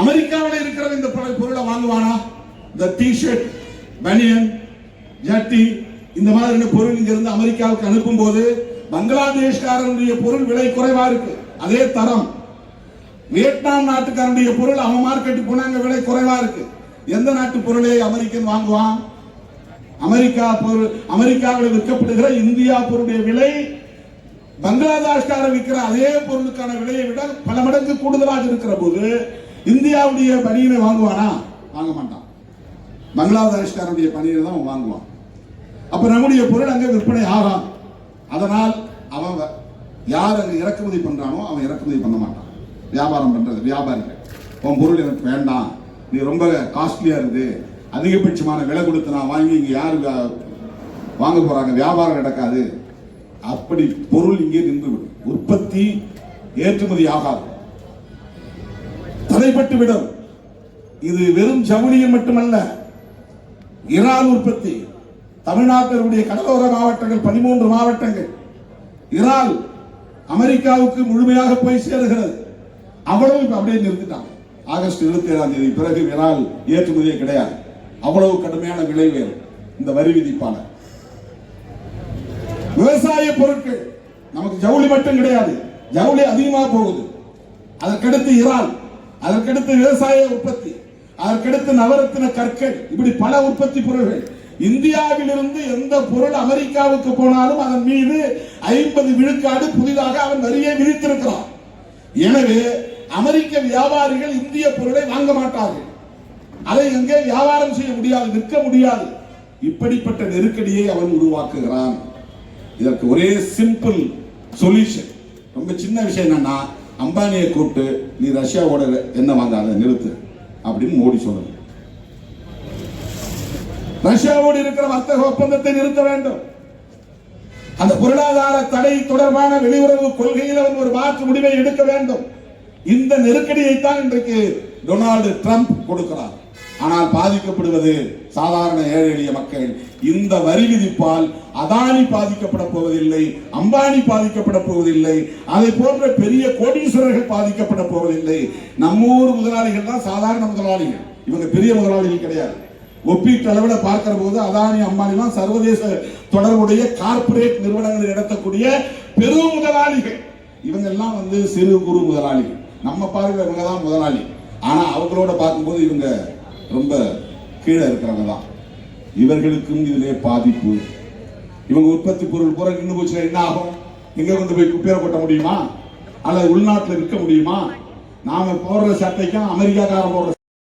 அமெரிக்காவில் இருக்கிற இந்த பொருளை பொருளை வாங்குவானா? இந்த டிஷர்ட் பனியன் ஜட்டி இந்த மாதிரியான பொருள் இங்க இருந்து அமெரிக்காவுக்கு அனுப்பும் போது பங்களாதேஷ்காரனுடைய பொருள் விலை குறைவா இருக்கு. அதே தரம். வியட்நாம் நாட்டுக்காரனுடைய பொருள் அவன் மார்க்கெட்டுக்கு போனாங்க விலை குறைவா இருக்கு. எந்த நாட்டு பொருளை அமெரிக்கன் வாங்குவான்? அமெரிக்கா பொருள் அமெரிக்காவில் விற்கப்படுகிற இந்தியா பொருளுடைய விலை பங்களாதேஷ்காரர் விற்கிற அதே பொருளுக்கான விலையை விட பல மடங்கு கூடுதலாக இருக்கிற போது இந்தியாவுடைய பணியினை வாங்குவானா? வாங்க மாட்டான். பங்களாதேஷ்காரனுடைய பணியை தான் அவன் வாங்குவான். அப்ப நம்முடைய பொருள் அங்கே விற்பனை ஆகாம் அதனால் அவன் யார் அங்கே இறக்குமதி பண்றானோ அவன் இறக்குமதி பண்ண மாட்டான். வியாபாரம் பண்றது வியாபாரிகள். உன் பொருள் எனக்கு வேண்டாம். நீ ரொம்ப காஸ்ட்லியா இருக்கு. அதிகபட்சமான விலை கொடுத்து நான் வாங்கி இங்க யாரு வாங்க போறாங்க? வியாபாரம் நடக்காது. அப்படி பொருள் இங்கே நின்றுவிடும். உற்பத்தி ஏற்றுமதி ஆகாது. தடைப்பட்டு விடும் இது வெறும் ஜவுளியில் மட்டுமல்ல இறால் உற்பத்தி தமிழ்நாட்டினுடைய கடலோர மாவட்டங்கள் பதிமூன்று மாவட்டங்கள் இறால் அமெரிக்காவுக்கு முழுமையாக போய் சேருகிறது. அவ்வளவு அப்படியே நிறுத்திட்டாங்க. ஆகஸ்ட் இருபத்தி ஏழாம் தேதி பிறகு இறால் ஏற்றுமதியே கிடையாது. அவ்வளவு கடுமையான விலை இந்த வரி விதிப்பான விவசாய பொருட்கள் நமக்கு ஜவுளி மட்டும் கிடையாது. ஜவுளி அதிகமா போகுது. அதற்கடுத்து இறால் அதற்கடுத்து விவசாய உற்பத்தி அதற்கடுத்து நவரத்தின கற்கள் இப்படி பல உற்பத்தி பொருள்கள். இந்தியாவிலிருந்து எந்த பொருள் அமெரிக்காவுக்கு போனாலும் அதன் மீது ஐம்பது விழுக்காடு புதிதாக அவன் வரியை விதித்திருக்கிறான். எனவே அமெரிக்க வியாபாரிகள் இந்திய பொருளை வாங்க மாட்டார்கள். அதை எங்கே வியாபாரம் செய்ய முடியாது விற்க முடியாது. இப்படிப்பட்ட நெருக்கடியை அவன் உருவாக்குகிறான். இதற்கு ஒரே சிம்பிள் சொல்யூஷன் ரொம்ப சின்ன விஷயம் என்னன்னா அம்பானியை கூப்பிட்டு நீ ரஷ்யாவோட என்ன வாங்காத நிறுத்து அப்படின்னு மோடி சொல்லணும் ரஷ்யாவோடு இருக்கிற வர்த்தக ஒப்பந்தத்தை நிறுத்த வேண்டும். அந்த பொருளாதார தடை தொடர்பான வெளியுறவு கொள்கையில் அவன் ஒரு மாற்று முடிவை எடுக்க வேண்டும். இந்த நெருக்கடியை தான் இன்றைக்கு டொனால்டு ட்ரம்ப் கொடுக்கிறார். ஆனால் பாதிக்கப்படுவது சாதாரண ஏழை எளிய மக்கள். இந்த வரி விதிப்பால் அதானி பாதிக்கப்பட போவதில்லை அம்பானி பாதிக்கப்பட போவதில்லை அதை போன்ற பெரிய கோடீஸ்வரர்கள் பாதிக்கப்பட போவதில்லை. நம்மூர் முதலாளிகள் தான் சாதாரண முதலாளிகள். இவங்க பெரிய முதலாளிகள் கிடையாது. ஒப்பீட்டு அளவில் பார்க்கிற போது அதானி அம்பானிலாம் சர்வதேச தொடர்புடைய கார்ப்பரேட் நிறுவனங்கள் நடத்தக்கூடிய பெரும் முதலாளிகள். இவங்க எல்லாம் வந்து சிறு குறு முதலாளிகள். நம்ம பார்க்கிற இவங்க தான் முதலாளி. ஆனா அவங்களோட பார்க்கும்போது இவங்க ரொம்ப கீழே இருக்கிறவங்க தான் இவர்களுக்கும் இதிலே பாதிப்பு. இவங்க உற்பத்தி பொருள் பூரா நின்று போச்சுன்னா என்ன ஆகும்? எங்க கொண்டு போய் குப்பையில கொட்ட முடியுமா? அல்லது உள்நாட்டில் விற்க முடியுமா? நாம போடுற சட்டைக்கும் அமெரிக்காக்காரன் போடுற